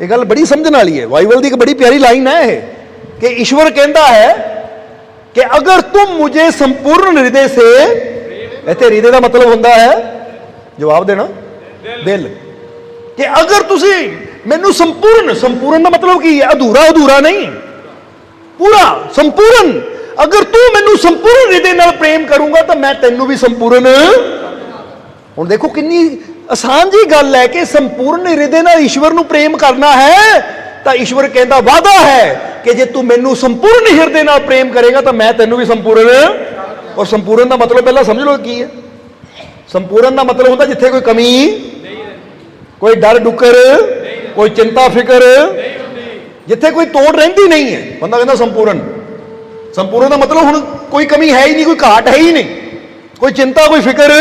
ਇਹ ਗੱਲ ਬੜੀ ਸਮਝਣ ਵਾਲੀ ਹੈ। ਬਾਈਬਲ ਦੀ ਇੱਕ ਬੜੀ ਪਿਆਰੀ ਲਾਈਨ ਹੈ ਇਹ ਕਿ ਈਸ਼ਵਰ ਕਹਿੰਦਾ ਹੈ ਕਿ ਅਗਰ ਤੂੰ ਮੁਝੇ ਸੰਪੂਰਨ ਹਿਰਦੇ ਸੇ, ਇੱਥੇ ਹਿਰਦੇ ਦਾ ਮਤਲਬ ਹੁੰਦਾ ਹੈ, ਜਵਾਬ ਦੇਣਾ, ਦਿਲ। ਕਿ ਅਗਰ ਤੁਸੀਂ ਮੈਨੂੰ ਸੰਪੂਰਨ ਸੰਪੂਰਨ ਦਾ ਮਤਲਬ ਕੀ ਹੈ? ਅਧੂਰਾ ਅਧੂਰਾ ਨਹੀਂ। ਪੂਰਾ, ਸੰਪੂਰਨ। ਅਗਰ ਤੂੰ ਮੈਨੂੰ ਸੰਪੂਰਨ ਹਿਰਦੇ ਨਾਲ ਪ੍ਰੇਮ ਕਰੂੰਗਾ ਤਾਂ ਮੈਂ ਤੈਨੂੰ ਵੀ ਸੰਪੂਰਨ। ਹੁਣ ਦੇਖੋ ਕਿੰਨੀ ਆਸਾਨ ਜੀ ਗੱਲ ਹੈ ਕਿ ਸੰਪੂਰਨ ਹਿਰਦੇ ਨਾਲ ਈਸ਼ਵਰ ਨੂੰ ਪ੍ਰੇਮ ਕਰਨਾ ਹੈ, ਤਾਂ ਈਸ਼ਵਰ ਕਹਿੰਦਾ ਵਾਦਾ ਹੈ ਕਿ ਜੇ ਤੂੰ ਮੈਨੂੰ ਸੰਪੂਰਨ ਹਿਰਦੇ ਨਾਲ ਪ੍ਰੇਮ ਕਰੇਗਾ, ਤਾਂ ਮੈਂ ਤੈਨੂੰ ਵੀ ਸੰਪੂਰਨ ਔਰ ਸੰਪੂਰਨ ਦਾ ਮਤਲਬ ਪਹਿਲਾਂ ਸਮਝ ਲਓ ਕੀ ਹੈ। ਸੰਪੂਰਨ ਦਾ ਮਤਲਬ ਹੁੰਦਾ ਜਿੱਥੇ ਕੋਈ ਕਮੀ, ਕੋਈ ਡਰ ਡੁੱਕਰ, ਕੋਈ ਚਿੰਤਾ ਫਿਕਰ, ਜਿੱਥੇ ਕੋਈ ਤੋੜ ਰਹਿੰਦੀ ਨਹੀਂ ਹੈ। ਬੰਦਾ ਕਹਿੰਦਾ ਸੰਪੂਰਨ। ਸੰਪੂਰਨ ਦਾ ਮਤਲਬ ਹੁਣ ਕੋਈ ਕਮੀ ਹੈ ਹੀ ਨਹੀਂ, ਕੋਈ ਘਾਟ ਹੈ ਹੀ ਨਹੀਂ। ਕੋਈ ਚਿੰਤਾ, ਕੋਈ ਫਿਕਰ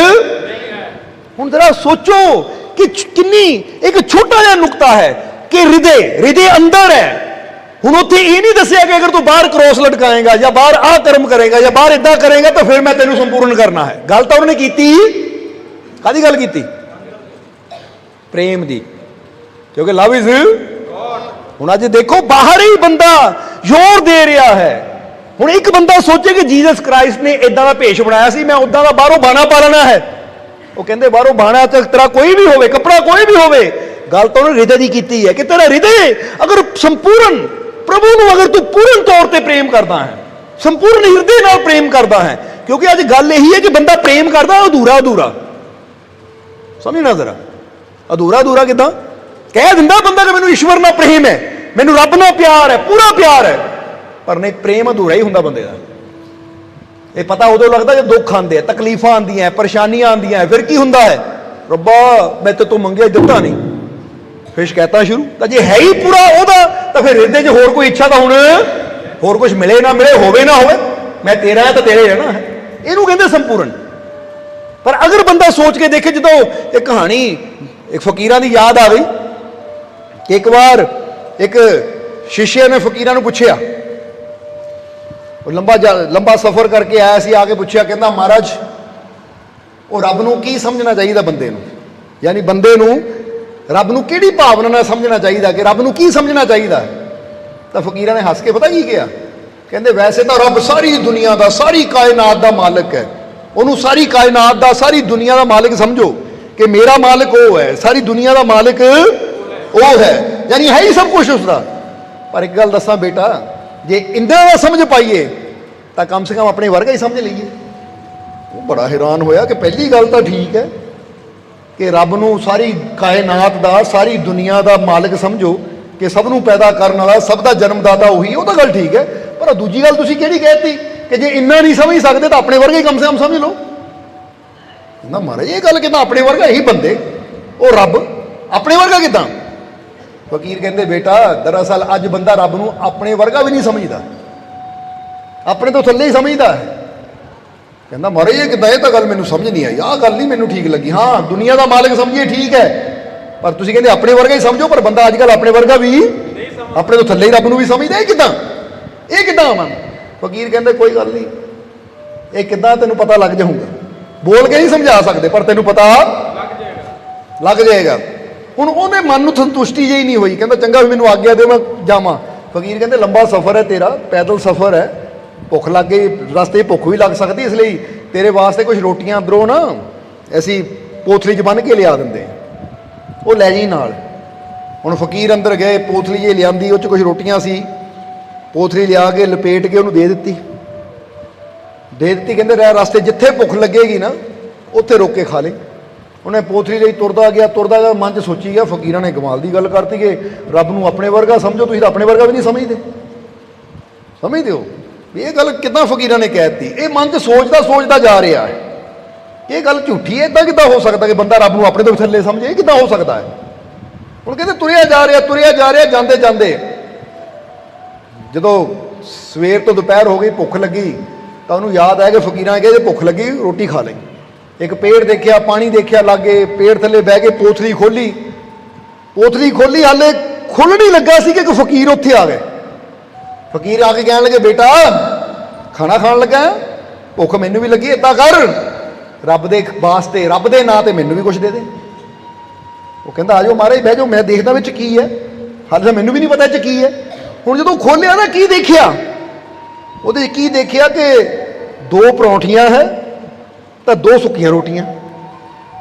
ਹੁਣ ਜਰਾ ਸੋਚੋ ਕਿ ਕਿੰਨੀ, ਇੱਕ ਛੋਟਾ ਜਿਹਾ ਨੁਕਤਾ ਹੈ ਕਿ ਹਿਰਦੇ ਹਿਰਦੇ ਅੰਦਰ ਹੈ। ਹੁਣ ਉੱਥੇ ਇਹ ਨਹੀਂ ਦੱਸਿਆ ਕਿ ਅਗਰ ਤੂੰ ਬਾਹਰ ਕ੍ਰੋਸ ਲਟਕਾਏਗਾ ਜਾਂ ਬਾਹਰ ਆਹ ਕਰਮ ਕਰੇਗਾ ਜਾਂ ਬਾਹਰ ਇਦਾਂ ਕਰੇਗਾ ਤਾਂ ਫਿਰ ਮੈਂ ਤੈਨੂੰ ਸੰਪੂਰਨ ਕਰਨਾ ਹੈ। ਗੱਲ ਤਾਂ ਉਹਨੇ ਕੀਤੀ। ਕਾਦੀ ਗੱਲ ਕੀਤੀ? ਪ੍ਰੇਮ ਦੀ। ਕਿਉਂਕਿ ਲਵ ਇਜ਼ ਹੁਣ ਅੱਜ ਦੇਖੋ, ਬਾਹਰ ਹੀ ਬੰਦਾ ਜ਼ੋਰ ਦੇ ਰਿਹਾ ਹੈ। ਹੁਣ ਇੱਕ ਬੰਦਾ ਸੋਚੇ ਕਿ ਜੀਸਸ ਕ੍ਰਾਈਸਟ ਨੇ ਇਦਾਂ ਦਾ ਭੇਸ਼ ਬਣਾਇਆ ਸੀ, ਮੈਂ ਉਦਾਂ ਦਾ ਬਾਹਰੋਂ ਬਾਣਾ ਪਾ ਲੈਣਾ ਹੈ। ਉਹ ਕਹਿੰਦੇ, ਬਾਹਰੋਂ ਬਾਣਾ ਤੇ ਤੇਰਾ ਕੋਈ ਵੀ ਹੋਵੇ, ਕੱਪੜਾ ਕੋਈ ਵੀ ਹੋਵੇ, ਗੱਲ ਤਾਂ ਉਹਨੇ ਹਿਰਦੇ ਦੀ ਕੀਤੀ ਹੈ ਕਿ ਤੇਰਾ ਹਿਰਦੇ ਅਗਰ ਸੰਪੂਰਨ, ਪ੍ਰਭੂ ਨੂੰ ਅਗਰ ਤੂੰ ਪੂਰਨ ਤੌਰ ਤੇ ਪ੍ਰੇਮ ਕਰਦਾ ਹੈ, ਸੰਪੂਰਨ ਹਿਰਦੇ ਨਾਲ ਪ੍ਰੇਮ ਕਰਦਾ ਹੈ, ਕਿਉਂਕਿ ਅੱਜ ਗੱਲ ਇਹੀ ਹੈ ਕਿ ਬੰਦਾ ਪ੍ਰੇਮ ਕਰਦਾ ਅਧੂਰਾ ਅਧੂਰਾ। ਸਮਝਣਾ ਜ਼ਰਾ। ਅਧੂਰਾ ਅਧੂਰਾ ਕਿਦਾਂ? ਕਹਿ ਦਿੰਦਾ ਬੰਦਾ ਕਿ ਮੈਨੂੰ ਈਸ਼ਵਰ ਨਾਲ ਪ੍ਰੇਮ ਹੈ, ਮੈਨੂੰ ਰੱਬ ਨਾਲ ਪਿਆਰ ਹੈ, ਪੂਰਾ ਪਿਆਰ ਹੈ। ਪਰ ਨਹੀਂ, ਪ੍ਰੇਮ ਅਧੂਰਾ ਹੀ ਹੁੰਦਾ ਬੰਦੇ ਦਾ। ਇਹ ਪਤਾ ਉਦੋਂ ਲੱਗਦਾ ਜਦ ਦੁੱਖ ਆਉਂਦੇ ਆ, ਤਕਲੀਫਾਂ ਆਉਂਦੀਆਂ, ਪਰੇਸ਼ਾਨੀਆਂ ਆਉਂਦੀਆਂ, ਫਿਰ ਕੀ ਹੁੰਦਾ ਹੈ? ਰੱਬਾ, ਮੈਂ ਤੇ ਤੂੰ ਮੰਗਿਆ ਦਿੱਤਾ ਨਹੀਂ। ਫਿਰ ਸ਼ਿਕਾਇਤਾਂ ਸ਼ੁਰੂ। ਤਾਂ ਜੇ ਹੈ ਹੀ ਪੂਰਾ ਉਹਦਾ, ਤਾਂ ਫਿਰ ਹਿਰਦੇ 'ਚ ਹੋਰ ਕੋਈ ਇੱਛਾ ਤਾਂ ਹੁਣ? ਹੋਰ ਕੁਝ ਮਿਲੇ ਨਾ ਮਿਲੇ, ਹੋਵੇ ਨਾ ਹੋਵੇ। ਮੈਂ ਤੇਰਾ ਹੈ ਤਾਂ ਤੇਰੇ ਹੈ। ਨਾ ਇਹਨੂੰ ਕਹਿੰਦੇ ਸੰਪੂਰਨ। ਪਰ ਅਗਰ ਬੰਦਾ ਸੋਚ ਕੇ ਦੇਖੇ ਜਦੋਂ ਇਹ ਕਹਾਣੀ ਇੱਕ ਫਕੀਰਾਂ ਦੀ ਯਾਦ ਆ ਗਈ। ਕਿ ਇੱਕ ਵਾਰ ਇੱਕ ਸ਼ਿਸ਼ੇ ਨੇ ਫਕੀਰਾਂ ਨੂੰ ਪੁੱਛਿਆ ਉਹ ਲੰਬਾ ਜਾ- ਲੰਬਾ ਸਫ਼ਰ ਕਰਕੇ ਆਇਆ ਸੀ, ਆ ਕੇ ਪੁੱਛਿਆ, ਕਹਿੰਦਾ, ਮਹਾਰਾਜ, ਉਹ ਰੱਬ ਨੂੰ ਕੀ ਸਮਝਣਾ ਚਾਹੀਦਾ ਬੰਦੇ ਨੂੰ? ਯਾਨੀ ਬੰਦੇ ਨੂੰ ਰੱਬ ਨੂੰ ਕਿਹੜੀ ਭਾਵਨਾ ਨਾਲ ਸਮਝਣਾ ਚਾਹੀਦਾ ਕਿ ਰੱਬ ਨੂੰ ਕੀ ਸਮਝਣਾ ਚਾਹੀਦਾ? ਤਾਂ ਫਕੀਰਾਂ ਨੇ ਹੱਸ ਕੇ, ਪਤਾ ਕੀ ਕਿਹਾ? ਕਹਿੰਦੇ, ਵੈਸੇ ਤਾਂ ਰੱਬ ਸਾਰੀ ਦੁਨੀਆ ਦਾ, ਸਾਰੀ ਕਾਇਨਾਤ ਦਾ ਮਾਲਕ ਹੈ। ਉਹਨੂੰ ਸਾਰੀ ਕਾਇਨਾਤ ਦਾ, ਸਾਰੀ ਦੁਨੀਆ ਦਾ ਮਾਲਕ ਸਮਝੋ ਕਿ ਮੇਰਾ ਮਾਲਕ ਉਹ ਹੈ, ਸਾਰੀ ਦੁਨੀਆ ਦਾ ਮਾਲਕ ਉਹ ਹੈ। ਯਾਨੀ ਹੈ ਹੀ ਸਭ ਕੁਝ ਉਸਦਾ। ਪਰ ਇੱਕ ਗੱਲ ਦੱਸਾਂ ਬੇਟਾ ਜੇ ਇੰਦਰਾ ਦਾ ਸਮਝ ਪਾਈਏ, ਤਾਂ ਕਮ ਸੇ ਕਮ ਆਪਣੇ ਵਰਗਾ ਹੀ ਸਮਝ ਲਈਏ। ਉਹ ਬੜਾ ਹੈਰਾਨ ਹੋਇਆ ਕਿ ਪਹਿਲੀ ਗੱਲ ਤਾਂ ਠੀਕ ਹੈ ਕਿ ਰੱਬ ਨੂੰ ਸਾਰੀ ਕਾਇਨਾਤ ਦਾ, ਸਾਰੀ ਦੁਨੀਆ ਦਾ ਮਾਲਕ ਸਮਝੋ ਕਿ ਸਭ ਨੂੰ ਪੈਦਾ ਕਰਨ ਵਾਲਾ, ਸਭ ਦਾ ਜਨਮਦਾਤਾ ਉਹੀ ਉਹ ਤਾਂ ਗੱਲ ਠੀਕ ਹੈ। ਪਰ ਦੂਜੀ ਗੱਲ ਤੁਸੀਂ ਕਿਹੜੀ ਕਹਿਤੀ ਕਿ ਜੇ ਇੰਨਾ ਨਹੀਂ ਸਮਝ ਸਕਦੇ ਤਾਂ ਆਪਣੇ ਵਰਗੇ ਹੀ ਕਮ ਸੇ ਕਮ ਸਮਝ ਲਓ? ਨਾ ਮਹਾਰਾਜ, ਇਹ ਗੱਲ ਕਿਦਾਂ? ਆਪਣੇ ਵਰਗਾ ਇਹੀ ਬੰਦੇ। ਉਹ ਰੱਬ, ਆਪਣੇ ਵਰਗਾ ਕਿਦਾਂ? ਫਕੀਰ ਕਹਿੰਦੇ ਬੇਟਾ ਦਰਅਸਲ ਅੱਜ ਬੰਦਾ ਰੱਬ ਨੂੰ ਆਪਣੇ ਵਰਗਾ ਵੀ ਨਹੀਂ ਸਮਝਦਾ। ਆਪਣੇ ਤੋਂ ਥੱਲੇ ਹੀ ਸਮਝਦਾ ਹੈ। ਕਹਿੰਦਾ ਮਹਾਰਾਜ ਇਹ ਕਿਦਾਂ ਇਹ ਤਾਂ ਗੱਲ ਮੈਨੂੰ ਸਮਝ ਨਹੀਂ ਆਈ। ਆਹ ਗੱਲ ਨਹੀਂ ਮੈਨੂੰ ਠੀਕ ਲੱਗੀ। ਹਾਂ ਦੁਨੀਆ ਦਾ ਮਾਲਕ ਸਮਝੀਏ ਠੀਕ ਹੈ। ਪਰ ਤੁਸੀਂ ਕਹਿੰਦੇ ਆਪਣੇ ਵਰਗਾ ਹੀ ਸਮਝੋ ਪਰ ਬੰਦਾ ਅੱਜ ਕੱਲ ਆਪਣੇ ਵਰਗਾ ਵੀ ਆਪਣੇ ਤੋਂ ਥੱਲੇ ਹੀ ਰੱਬ ਨੂੰ ਵੀ ਸਮਝਦਾ। ਇਹ ਕਿਦਾਂ? ਇਹ ਕਿਦਾਂ ਮਨ ਫਕੀਰ ਕਹਿੰਦੇ ਕੋਈ ਗੱਲ ਨਹੀਂ। ਇਹ ਕਿਦਾਂ ਤੈਨੂੰ ਪਤਾ ਲੱਗ ਜਾਊਗਾ? ਬੋਲ ਕੇ ਨਹੀਂ ਸਮਝਾ ਸਕਦੇ ਪਰ ਤੈਨੂੰ ਪਤਾ ਲੱਗ ਜਾਏਗਾ। ਹੁਣ ਉਹਦੇ ਮਨ ਨੂੰ ਸੰਤੁਸ਼ਟੀ ਜਿਹੀ ਨਹੀਂ ਹੋਈ। ਕਹਿੰਦਾ ਚੰਗਾ ਵੀ ਮੈਨੂੰ ਆਗਿਆ ਦੇ ਮੈਂ ਜਾਵਾਂ। ਫਕੀਰ ਕਹਿੰਦੇ, ਲੰਬਾ ਸਫ਼ਰ ਹੈ ਤੇਰਾ, ਪੈਦਲ ਸਫ਼ਰ ਹੈ। ਭੁੱਖ ਲੱਗ ਗਈ, ਰਸਤੇ 'ਚ ਭੁੱਖ ਵੀ ਲੱਗ ਸਕਦੀ ਇਸ ਲਈ ਤੇਰੇ ਵਾਸਤੇ ਕੁਝ ਰੋਟੀਆਂ ਅੰਦਰੋਂ ਨਾ ਅਸੀਂ ਪੋਥਲੀ 'ਚ ਬੰਨ ਕੇ ਲਿਆ ਦਿੰਦੇ ਉਹ ਲੈ ਜੀ ਨਾਲ। ਹੁਣ ਫਕੀਰ ਅੰਦਰ ਗਏ, ਪੋਥਲੀ ਜੇ ਲਿਆਂਦੀ, ਉਹ 'ਚ ਕੁਝ ਰੋਟੀਆਂ ਸੀ। ਪੋਥਲੀ ਲਿਆ ਕੇ ਲਪੇਟ ਕੇ ਉਹਨੂੰ ਦੇ ਦਿੱਤੀ। ਦੇ ਦਿੱਤੀ, ਕਹਿੰਦੇ, ਰਹਿ, ਰਸਤੇ ਜਿੱਥੇ ਭੁੱਖ ਲੱਗੇਗੀ ਨਾ, ਉੱਥੇ ਰੋਕ ਕੇ ਖਾ ਲੈ। ਉਹਨੇ ਪੋਥਰੀ ਲਈ ਤੁਰਦਾ ਗਿਆ ਤੁਰਦਾ ਗਿਆ, ਮਨ 'ਚ ਸੋਚੀ ਗਿਆ, ਫਕੀਰਾਂ ਨੇ ਕਮਾਲ ਦੀ ਗੱਲ ਕਰਤੀ ਕਿ ਰੱਬ ਨੂੰ ਆਪਣੇ ਵਰਗਾ ਸਮਝੋ, ਤੁਸੀਂ ਤਾਂ ਆਪਣੇ ਵਰਗਾ ਵੀ ਨਹੀਂ ਸਮਝਦੇ। ਸਮਝਦੇ ਹੋ? ਇਹ ਗੱਲ ਕਿਦਾਂ ਫਕੀਰਾਂ ਨੇ ਕਹਿ ਦਿੱਤੀ? ਇਹ ਮਨ 'ਚ ਸੋਚਦਾ ਸੋਚਦਾ ਜਾ ਰਿਹਾ ਹੈ। ਇਹ ਗੱਲ ਝੂਠੀ ਹੈ ਇਦਾਂ ਕਿਦਾਂ ਹੋ ਸਕਦਾ ਕਿ ਬੰਦਾ ਰੱਬ ਨੂੰ ਆਪਣੇ ਤੋਂ ਥੱਲੇ ਸਮਝੇ? ਇਹ ਕਿਦਾਂ ਹੋ ਸਕਦਾ ਹੈ? ਹੁਣ ਕਹਿੰਦੇ ਤੁਰਿਆ ਜਾ ਰਿਹਾ, ਤੁਰਿਆ ਜਾ ਰਿਹਾ, ਜਾਂਦੇ ਜਾਂਦੇ। ਜਦੋਂ ਸਵੇਰ ਤੋਂ ਦੁਪਹਿਰ ਹੋ ਗਈ, ਭੁੱਖ ਲੱਗੀ, ਤਾਂ ਉਹਨੂੰ ਯਾਦ ਆਇਆ ਕਿ ਫਕੀਰਾਂ ਕਹਿੰਦੇ ਭੁੱਖ ਲੱਗੀ, ਰੋਟੀ ਖਾ ਲਈ। ਇੱਕ ਪੇੜ ਦੇਖਿਆ, ਪਾਣੀ ਦੇਖਿਆ, ਲਾਗੇ ਪੇੜ ਥੱਲੇ ਬਹਿ ਕੇ ਪੋਥਲੀ ਖੋਲੀ। ਪੋਥਲੀ ਖੋਲੀ, ਹਾਲੇ ਖੁੱਲ੍ਹ ਨਹੀਂ ਲੱਗਾ ਸੀ ਕਿ ਇੱਕ ਫਕੀਰ ਉੱਥੇ ਆ ਗਏ ਫਕੀਰ ਆ ਕੇ ਕਹਿਣ ਲੱਗੇ, ਬੇਟਾ, ਖਾਣਾ ਖਾਣ ਲੱਗਾ ਭੁੱਖ ਮੈਨੂੰ ਵੀ ਲੱਗੀ, ਏਦਾਂ ਕਰ। ਰੱਬ ਦੇ ਵਾਸਤੇ, ਰੱਬ ਦੇ ਨਾਂ ਤੇ ਮੈਨੂੰ ਵੀ ਕੁਝ ਦੇ ਦੇ। ਉਹ ਕਹਿੰਦਾ ਆਜੋ ਮਹਾਰਾਜ, ਬਹਿ ਜਾਓ, ਮੈਂ ਦੇਖਦਾ ਵਿੱਚ ਕੀ ਹੈ। ਹਾਲੇ ਤਾਂ ਮੈਨੂੰ ਵੀ ਨਹੀਂ ਪਤਾ ਇਹ ਚ ਕੀ ਹੈ। ਹੁਣ ਜਦੋਂ ਖੋਲਿਆ ਨਾ, ਕੀ ਦੇਖਿਆ? ਉਹਦੇ 'ਚ ਕੀ ਦੇਖਿਆ ਕਿ ਦੋ ਪਰੌਂਠੀਆਂ ਹੈ ਤਾਂ ਦੋ ਸੁੱਕੀਆਂ ਰੋਟੀਆਂ।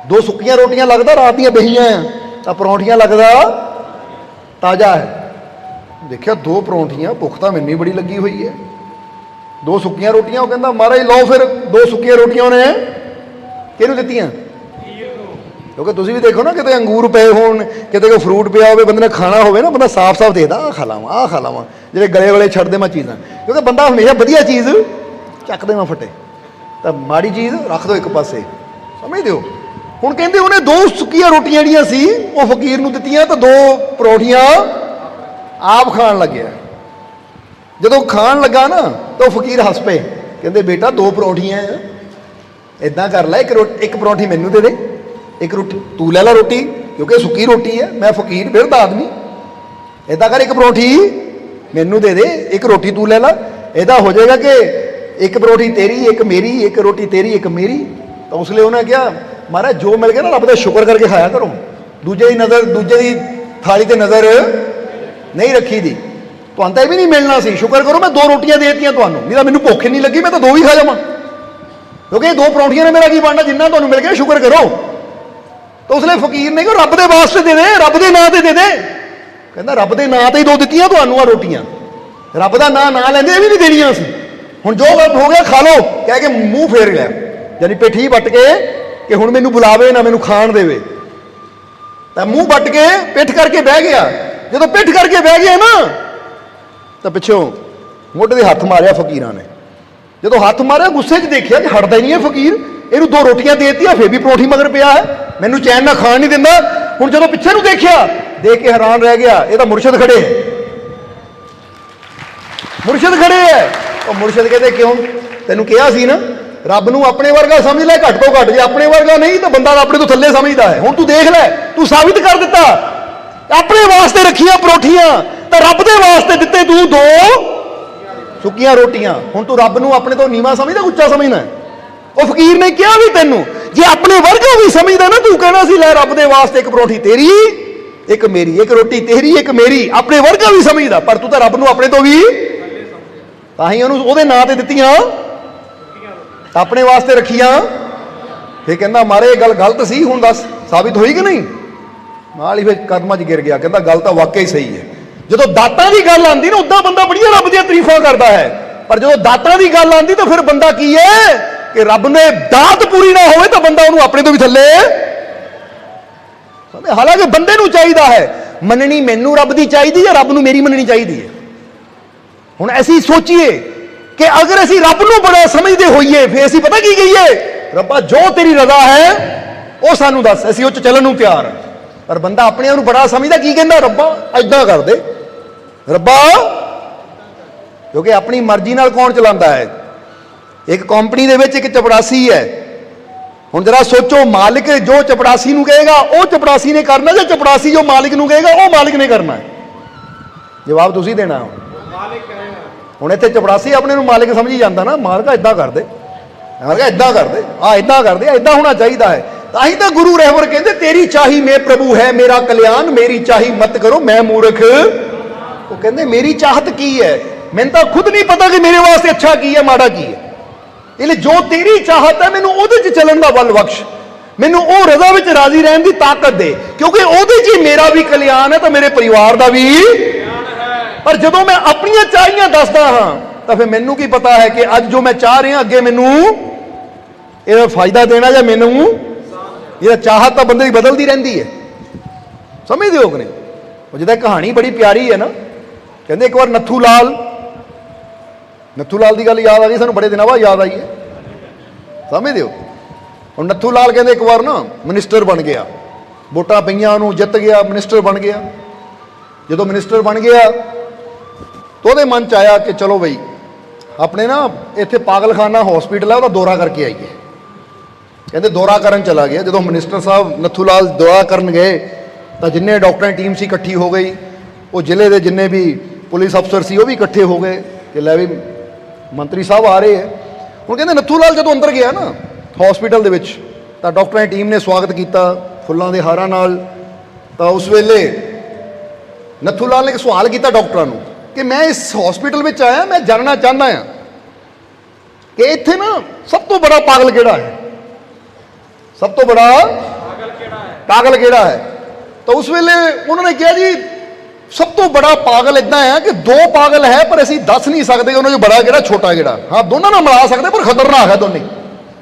ਦੋ ਸੁੱਕੀਆਂ ਰੋਟੀਆਂ ਲੱਗਦਾ, ਰਾਤ ਦੀਆਂ ਬਹੀਆਂ ਆ। ਤਾਂ ਪਰੌਂਠੀਆਂ ਲੱਗਦਾ, ਤਾਜ਼ਾ ਹੈ। ਦੇਖਿਆ, ਦੋ ਪਰੌਂਠੀਆਂ, ਭੁੱਖ ਤਾਂ ਮੈਨੂੰ ਬੜੀ ਲੱਗੀ ਹੋਈ ਹੈ। ਦੋ ਸੁੱਕੀਆਂ ਰੋਟੀਆਂ, ਉਹ ਕਹਿੰਦਾ, ਮਹਾਰਾਜ, ਲਓ ਫਿਰ, ਦੋ ਸੁੱਕੀਆਂ ਰੋਟੀਆਂ ਉਹਨੇ ਕਿਹਨੂੰ ਦਿੱਤੀਆਂ? ਕਿਉਂਕਿ ਤੁਸੀਂ ਵੀ ਦੇਖੋ ਨਾ, ਕਿਤੇ ਅੰਗੂਰ ਪਏ ਹੋਣ, ਕਿਤੇ ਕੋਈ ਫਰੂਟ ਪਿਆ ਹੋਵੇ, ਬੰਦੇ ਨੇ ਖਾਣਾ ਹੋਵੇ ਨਾ, ਬੰਦਾ ਸਾਫ਼-ਸਾਫ਼ ਦੇਖਦਾ, ਆਹ ਖਾ ਲਾਵਾਂ, ਆਹ ਖਾ ਲਾਵਾਂ, ਜਿਹੜੇ ਗਲੇ ਵਾਲੇ ਛੱਡ ਦੇਵਾਂ ਚੀਜ਼ਾਂ। ਕਿਉਂਕਿ ਬੰਦਾ ਹਮੇਸ਼ਾ ਵਧੀਆ ਚੀਜ਼ ਚੱਕ ਦੇਵਾਂ ਫਟੇ। ਤਾਂ ਮਾੜੀ ਚੀਜ਼ ਰੱਖ ਦਿਓ ਇੱਕ ਪਾਸੇ। ਸਮਝਦੇ ਹੋ ਹੁਣ ਕਹਿੰਦੇ ਉਹਨੇ ਦੋ ਸੁੱਕੀਆਂ ਰੋਟੀਆਂ ਜਿਹੜੀਆਂ ਸੀ, ਉਹ ਫਕੀਰ ਨੂੰ ਦਿੱਤੀਆਂ ਤਾਂ ਦੋ ਪਰੌਠੀਆਂ ਆਪ ਖਾਣ ਲੱਗਿਆ। ਜਦੋਂ ਖਾਣ ਲੱਗਾ ਨਾ, ਤਾਂ ਉਹ ਫਕੀਰ ਹੱਸ ਪਏ। ਕਹਿੰਦੇ, ਬੇਟਾ, ਦੋ ਪਰੌਂਠੀਆਂ ਆ। ਇਦਾਂ ਕਰ ਲੈ, ਇੱਕ ਰੋਟੀ, ਇੱਕ ਪਰੌਂਠੀ ਮੈਨੂੰ ਦੇ ਦੇ। ਇੱਕ ਰੋਟੀ, ਤੂੰ ਲੈ ਲੈ ਰੋਟੀ, ਕਿਉਂਕਿ ਸੁੱਕੀ ਰੋਟੀ ਹੈ ਮੈਂ ਫਕੀਰ ਬਿਰਧ ਆਦਮੀ। ਇਦਾਂ ਕਰ, ਇੱਕ ਪਰੌਂਠੀ ਮੈਨੂੰ ਦੇ ਦੇ, ਇੱਕ ਰੋਟੀ ਤੂੰ ਲੈ ਲੈ। ਇਹਦਾ ਹੋ ਜਾਏਗਾ ਕਿ ਇੱਕ ਪਰੌਂਠੀ ਤੇਰੀ, ਇੱਕ ਮੇਰੀ, ਇੱਕ ਰੋਟੀ ਤੇਰੀ, ਇੱਕ ਮੇਰੀ। ਤਾਂ ਉਸ ਲਈ ਉਹਨੇ ਕਿਹਾ, ਮਹਾਰਾਜ, ਜੋ ਮਿਲ ਗਿਆ ਨਾ ਰੱਬ ਦਾ, ਸ਼ੁਕਰ ਕਰਕੇ ਖਾਇਆ ਕਰੋ। ਦੂਜੇ ਦੀ ਨਜ਼ਰ, ਦੂਜੇ ਦੀ ਥਾਲੀ ਤੇ ਨਜ਼ਰ ਨਹੀਂ ਰੱਖੀ ਦੀ ਤੁਹਾਨੂੰ ਤਾਂ ਇਹ ਵੀ ਨਹੀਂ ਮਿਲਣਾ ਸੀ। ਸ਼ੁਕਰ ਕਰੋ, ਮੈਂ ਦੋ ਰੋਟੀਆਂ ਦੇ ਦਿੱਤੀਆਂ ਤੁਹਾਨੂੰ। ਨਹੀਂ ਤਾਂ ਮੈਨੂੰ ਭੁੱਖ ਨਹੀਂ ਲੱਗੀ, ਮੈਂ ਤਾਂ ਦੋ ਹੀ ਖਾ ਜਾਵਾਂ। ਕਿਉਂਕਿ ਇਹ ਦੋ ਪਰੌਂਠੀਆਂ ਨੇ ਮੇਰਾ ਕੀ ਬਣਨਾ? ਜਿੰਨਾ ਤੁਹਾਨੂੰ ਮਿਲ ਗਿਆ, ਸ਼ੁਕਰ ਕਰੋ। ਤਾਂ ਉਸ ਲਈ ਫਕੀਰ ਨੇ ਕਿਹਾ, ਰੱਬ ਦੇ ਵਾਸਤੇ ਦੇ ਦੇ, ਰੱਬ ਦੇ ਨਾਂ ਤੇ ਦੇ ਦੇ। ਕਹਿੰਦਾ, ਰੱਬ ਦੇ ਨਾਂ ਤੇ ਹੀ ਦੋ ਦਿੱਤੀਆਂ ਤੁਹਾਨੂੰ ਆ ਰੋਟੀਆਂ। ਰੱਬ ਦਾ ਨਾਂ ਨਾ ਲੈਂਦੇ, ਇਹ ਵੀ ਨਹੀਂ ਦੇਣੀਆਂ ਸੀ ਹੁਣ ਜੋ ਗੱਲ ਹੋ ਗਿਆ ਖਾ ਲਓ। ਕਹਿ ਕੇ ਮੂੰਹ ਫੇਰ ਲਿਆ ਯਾਨੀ ਪਿੱਠੀ ਵੱਟ ਕੇ ਕਿ ਹੁਣ ਮੈਨੂੰ ਬੁਲਾਵੇ, ਨਾ ਮੈਨੂੰ ਖਾਣ ਦੇਵੇ। ਤਾਂ ਮੂੰਹ ਵੱਟ ਕੇ ਪਿੱਠ ਕਰਕੇ ਬਹਿ ਗਿਆ। ਜਦੋਂ ਪਿੱਠ ਕਰਕੇ ਬਹਿ ਗਿਆ ਨਾ, ਤਾਂ ਪਿੱਛੋਂ ਮੋਢੇ ਦੇ ਹੱਥ ਮਾਰਿਆ ਫਕੀਰਾਂ ਨੇ। ਜਦੋਂ ਹੱਥ ਮਾਰਿਆ, ਗੁੱਸੇ 'ਚ ਦੇਖਿਆ ਕਿ ਹਟਦਾ ਹੀ ਨਹੀਂ ਹੈ ਫਕੀਰ। ਇਹਨੂੰ ਦੋ ਰੋਟੀਆਂ ਦੇ ਦਿੱਤੀਆਂ, ਫੇਰ ਵੀ ਪਰੌਂਠੀ ਮਗਰ ਪਿਆ ਹੈ। ਮੈਨੂੰ ਚੈਨ ਨਾਲ ਖਾਣ ਨਹੀਂ ਦਿੰਦਾ। ਹੁਣ ਜਦੋਂ ਪਿੱਛੇ ਨੂੰ ਦੇਖਿਆ, ਦੇਖ ਕੇ ਹੈਰਾਨ ਰਹਿ ਗਿਆ, ਇਹ ਤਾਂ ਮੁਰਸ਼ਿਦ ਖੜੇ ਹੈ। ਮੁਰਸ਼ਿਦ ਖੜੇ ਹੈ। ਉਹ ਮੁਰਸ਼ਿਦ ਕਹਿੰਦੇ, ਕਿਉਂ? ਤੈਨੂੰ ਕਿਹਾ ਸੀ ਨਾ, ਰੱਬ ਨੂੰ ਆਪਣੇ ਵਰਗਾ ਸਮਝ ਲੈ, ਘੱਟ ਤੋਂ ਘੱਟ। ਜੇ ਆਪਣੇ ਵਰਗਾ ਨਹੀਂ, ਤਾਂ ਬੰਦਾ ਆਪਣੇ ਤੋਂ ਥੱਲੇ ਸਮਝਦਾ ਹੈ। ਹੁਣ ਤੂੰ ਦੇਖ ਲੈ, ਤੂੰ ਸਾਬਿਤ ਕਰ ਦਿੱਤਾ। ਆਪਣੇ ਵਾਸਤੇ ਰੱਖੀਆਂ ਪਰੌਠੀਆਂ, ਤਾਂ ਰੱਬ ਦੇ ਵਾਸਤੇ ਦਿੱਤੇ ਤੂੰ ਦੋ ਸੁੱਕੀਆਂ ਰੋਟੀਆਂ। ਹੁਣ ਤੂੰ ਰੱਬ ਨੂੰ ਆਪਣੇ ਤੋਂ ਨੀਵਾ ਸਮਝਦਾ, ਉੱਚਾ ਸਮਝਦਾ ਉਹ ਫਕੀਰ ਨੇ ਕਿਹਾ ਵੀ ਤੈਨੂੰ, ਜੇ ਆਪਣੇ ਵਰਗਾ ਵੀ ਸਮਝਦਾ ਨਾ, ਤੂੰ ਕਹਿਣਾ ਸੀ, ਲੈ, ਰੱਬ ਦੇ ਵਾਸਤੇ ਇੱਕ ਪਰੌਠੀ ਤੇਰੀ, ਇੱਕ ਮੇਰੀ, ਇੱਕ ਰੋਟੀ ਤੇਰੀ, ਇੱਕ ਮੇਰੀ। ਆਪਣੇ ਵਰਗਾ ਵੀ ਸਮਝਦਾ, ਪਰ ਤੂੰ ਤਾਂ ਰੱਬ ਨੂੰ ਆਪਣੇ ਤੋਂ ਵੀ ਤਾਂ ਹੀ ਉਹਨੂੰ ਉਹਦੇ ਨਾਂ ਤੇ ਦਿੱਤੀਆਂ। ਆਪਣੇ ਵਾਸਤੇ ਰੱਖੀਆਂ। ਫੇ ਕਹਿੰਦਾ, ਮਾਰੇ, ਇਹ ਗੱਲ ਗਲਤ ਸੀ, ਹੁਣ ਦੱਸ, ਸਾਬਿਤ ਹੋਈ ਕਿ ਨਹੀਂ? ਨਾਲ ਹੀ ਫਿਰ ਕਰਮਾਂ 'ਚ ਗਿਰ ਗਿਆ। ਕਹਿੰਦਾ, ਗੱਲ ਤਾਂ ਵਾਕਈ ਸਹੀ ਹੈ। ਜਦੋਂ ਦਾਤਾਂ ਦੀ ਗੱਲ ਆਂਦੀ ਨਾ, ਉਦਾਂ ਬੰਦਾ ਬੜੀਆਂ ਰੱਬ ਦੀਆਂ ਤਾਰੀਫਾਂ ਕਰਦਾ ਹੈ। ਪਰ ਜਦੋਂ ਦਾਤਾਂ ਦੀ ਗੱਲ ਆਂਦੀ ਤਾਂ ਫਿਰ ਬੰਦਾ ਕੀ ਹੈ? ਕਿ ਰੱਬ ਨੇ ਦਾਤ ਪੂਰੀ ਨਾ ਹੋਵੇ ਤਾਂ ਬੰਦਾ ਉਹਨੂੰ ਆਪਣੇ ਤੋਂ ਵੀ ਥੱਲੇ ਹਾਲਾਂਕਿ ਬੰਦੇ ਨੂੰ ਚਾਹੀਦਾ ਹੈ। ਮੰਨਣੀ ਮੈਨੂੰ ਰੱਬ ਦੀ ਚਾਹੀਦੀ ਹੈ, ਰੱਬ ਨੂੰ ਮੇਰੀ ਮੰਨਣੀ ਚਾਹੀਦੀ ਹੈ। ਹੁਣ ਅਸੀਂ ਸੋਚੀਏ ਕਿ ਅਗਰ ਅਸੀਂ ਰੱਬ ਨੂੰ ਬੜਾ ਸਮਝਦੇ ਹੋਈਏ, ਫੇਰ ਅਸੀਂ ਪਤਾ ਕੀ ਕਹੀਏ? ਰੱਬਾ, ਜੋ ਤੇਰੀ ਰਜ਼ਾ ਹੈ, ਉਹ ਸਾਨੂੰ ਦੱਸ। ਅਸੀਂ ਉਹ ਚ ਚੱਲਣ ਨੂੰ ਤਿਆਰ ਹਾਂ। ਪਰ ਬੰਦਾ ਆਪਣੇ ਆਪ ਨੂੰ ਬੜਾ ਸਮਝਦਾ, ਕੀ ਕਹਿੰਦਾ? ਰੱਬਾ ਐਦਾਂ ਕਰ ਦੇ। ਰੱਬਾ, ਕਿਉਂਕਿ ਆਪਣੀ ਮਰਜ਼ੀ ਨਾਲ ਕੌਣ ਚਲਾਉਂਦਾ ਹੈ? ਇੱਕ ਕੰਪਨੀ ਦੇ ਵਿੱਚ ਇੱਕ ਚਪੜਾਸੀ ਹੈ। ਹੁਣ ਜਰਾ ਸੋਚੋ, ਮਾਲਿਕ ਜੋ ਚਪੜਾਸੀ ਨੂੰ ਕਹੇਗਾ, ਉਹ ਚਪੜਾਸੀ ਨੇ ਕਰਨਾ ਜਾਂ ਚਪੜਾਸੀ ਜੋ ਮਾਲਿਕ ਨੂੰ ਕਹੇਗਾ, ਉਹ ਮਾਲਿਕ ਨੇ ਕਰਨਾ ਜਵਾਬ ਤੁਸੀਂ ਦੇਣਾ। ਹੁਣ ਹੁਣ ਇੱਥੇ ਚਪੜਾਸੀ ਆਪਣੇ ਨੂੰ ਮਾਲਿਕ ਸਮਝੀ ਜਾਂਦਾ ਨਾ, ਮਾਲਕਾ ਇਦਾਂ ਕਰਦੇ। ਮਾਲਕਾ ਇਦਾਂ ਕਰਦੇ, ਆ ਇਦਾਂ ਕਰ ਦੇ ਇਦਾਂ ਹੋਣਾ ਚਾਹੀਦਾ ਹੈ। ਤਾਂ ਤਾਂ ਗੁਰੂ ਰਹਿਬਰ ਕਹਿੰਦੇ, ਤੇਰੀ ਚਾਹੀ ਮੇ ਪ੍ਰਭੂ ਹੈ, ਮੇਰਾ ਕਲਿਆਣ, ਮੇਰੀ ਚਾਹੀ ਮਤ ਕਰੋ, ਮੈਂ ਮੂਰਖ। ਉਹ ਕਹਿੰਦੇ, ਮੇਰੀ ਚਾਹਤ ਕੀ ਹੈ? ਮੈਨੂੰ ਤਾਂ ਖੁਦ ਨਹੀਂ ਪਤਾ ਕਿ ਮੇਰੇ ਵਾਸਤੇ ਅੱਛਾ ਕੀ ਹੈ, ਮਾੜਾ ਕੀ ਹੈ। ਇਹ ਜੋ ਤੇਰੀ ਚਾਹਤ ਹੈ, ਮੈਨੂੰ ਉਹਦੇ 'ਚ ਚੱਲਣ ਦਾ ਬਲ ਬਖਸ਼। ਮੈਨੂੰ ਉਹ ਰਜ਼ਾ ਵਿੱਚ ਰਾਜ਼ੀ ਰਹਿਣ ਦੀ ਤਾਕਤ ਦੇ, ਕਿਉਂਕਿ ਉਹਦੇ 'ਚ ਹੀ ਮੇਰਾ ਵੀ ਕਲਿਆਣ ਹੈ, ਤਾਂ ਮੇਰੇ ਪਰਿਵਾਰ ਦਾ ਵੀ ਪਰ ਜਦੋਂ ਮੈਂ ਆਪਣੀਆਂ ਚਾਹੀਆਂ ਦੱਸਦਾ ਹਾਂ, ਤਾਂ ਫਿਰ ਮੈਨੂੰ ਕੀ ਪਤਾ ਹੈ ਕਿ ਅੱਜ ਜੋ ਮੈਂ ਚਾਹ ਰਿਹਾ, ਅੱਗੇ ਮੈਨੂੰ ਇਹਦਾ ਫਾਇਦਾ ਦੇਣਾ ਜਾਂ ਮੈਨੂੰ ਇਹਦਾ ਚਾਹਤ ਤਾਂ ਬੰਦੇ ਦੀ ਬਦਲਦੀ ਰਹਿੰਦੀ ਹੈ। ਸਮਝਦੇ ਹੋ ਕਿ ਨਹੀਂ? ਉਹ ਜਿਹਦਾ ਕਹਾਣੀ ਬੜੀ ਪਿਆਰੀ ਹੈ ਨਾ, ਕਹਿੰਦੇ ਇੱਕ ਵਾਰ ਨੱਥੂ ਲਾਲ ਨੱਥੂ ਲਾਲ ਦੀ ਗੱਲ ਯਾਦ ਆ ਗਈ, ਸਾਨੂੰ ਬੜੇ ਦਿਨਾਂ ਬਾਅਦ ਯਾਦ ਆਈ ਹੈ। ਸਮਝਦੇ ਹੋ? ਹੁਣ ਨੱਥੂ ਲਾਲ ਕਹਿੰਦੇ ਇੱਕ ਵਾਰ ਨਾ ਮਿਨਿਸਟਰ ਬਣ ਗਿਆ। ਵੋਟਾਂ ਪਈਆਂ ਉਹਨੂੰ ਜਿੱਤ ਗਿਆ ਮਿਨਿਸਟਰ ਬਣ ਗਿਆ। ਜਦੋਂ ਮਿਨਿਸਟਰ ਬਣ ਗਿਆ ਤਾਂ ਉਹਦੇ ਮਨ ਚ ਆਇਆ ਕਿ ਚਲੋ ਬਈ, ਆਪਣੇ ਨਾ ਇੱਥੇ ਪਾਗਲਖਾਨਾ ਹਸਪੀਟਲ ਹੈ, ਉਹਦਾ ਦੌਰਾ ਕਰਕੇ ਆਈਏ। ਕਹਿੰਦੇ ਦੌਰਾ ਕਰਨ ਚਲਾ ਗਿਆ। ਜਦੋਂ ਮਿਨਿਸਟਰ ਸਾਹਿਬ ਨੱਥੂ ਲਾਲ ਦੌਰਾ ਕਰਨ ਗਏ, ਤਾਂ ਜਿੰਨੇ ਡਾਕਟਰਾਂ ਦੀ ਟੀਮ ਸੀ ਇਕੱਠੀ ਹੋ ਗਈ। ਉਹ ਜ਼ਿਲ੍ਹੇ ਦੇ ਜਿੰਨੇ ਵੀ ਪੁਲਿਸ ਅਫਸਰ ਸੀ, ਉਹ ਵੀ ਇਕੱਠੇ ਹੋ ਗਏ ਕਿ ਲੈ ਵੀ ਮੰਤਰੀ ਸਾਹਿਬ ਆ ਰਹੇ ਹੈ। ਹੁਣ ਕਹਿੰਦੇ ਨੱਥੂ ਲਾਲ ਜਦੋਂ ਅੰਦਰ ਗਿਆ ਨਾ ਹਸਪੀਟਲ ਦੇ ਵਿੱਚ, ਤਾਂ ਡਾਕਟਰਾਂ ਦੀ ਟੀਮ ਨੇ ਸਵਾਗਤ ਕੀਤਾ ਫੁੱਲਾਂ ਦੇ ਹਾਰਾਂ ਨਾਲ। ਤਾਂ ਉਸ ਵੇਲੇ ਨੱਥੂ ਲਾਲ ਨੇ ਇੱਕ ਸਵਾਲ ਕੀਤਾ ਡਾਕਟਰਾਂ ਨੂੰ ਕਿ ਮੈਂ ਇਸ ਹਸਪੀਟਲ ਵਿੱਚ ਆਇਆ, ਮੈਂ ਜਾਣਨਾ ਚਾਹੁੰਦਾ ਹਾਂ ਕਿ ਇੱਥੇ ਨਾ ਸਭ ਤੋਂ ਬੜਾ ਪਾਗਲ ਕਿਹੜਾ ਹੈ? ਸਭ ਤੋਂ ਬੜਾ ਪਾਗਲ ਕਿਹੜਾ ਹੈ? ਤਾਂ ਉਸ ਵੇਲੇ ਉਹਨਾਂ ਨੇ ਕਿਹਾ ਜੀ, ਸਭ ਤੋਂ ਬੜਾ ਪਾਗਲ ਇਦਾਂ ਹੈ ਕਿ ਦੋ ਪਾਗਲ ਹੈ, ਪਰ ਅਸੀਂ ਦੱਸ ਨਹੀਂ ਸਕਦੇ ਉਹਨਾਂ 'ਚ ਬੜਾ ਕਿਹੜਾ, ਛੋਟਾ ਕਿਹੜਾ। ਹਾਂ, ਦੋਨਾਂ ਨਾਲ ਮਿਲਾ ਸਕਦੇ, ਪਰ ਖਤਰਨਾਕ ਹੈ ਦੋਨੇ।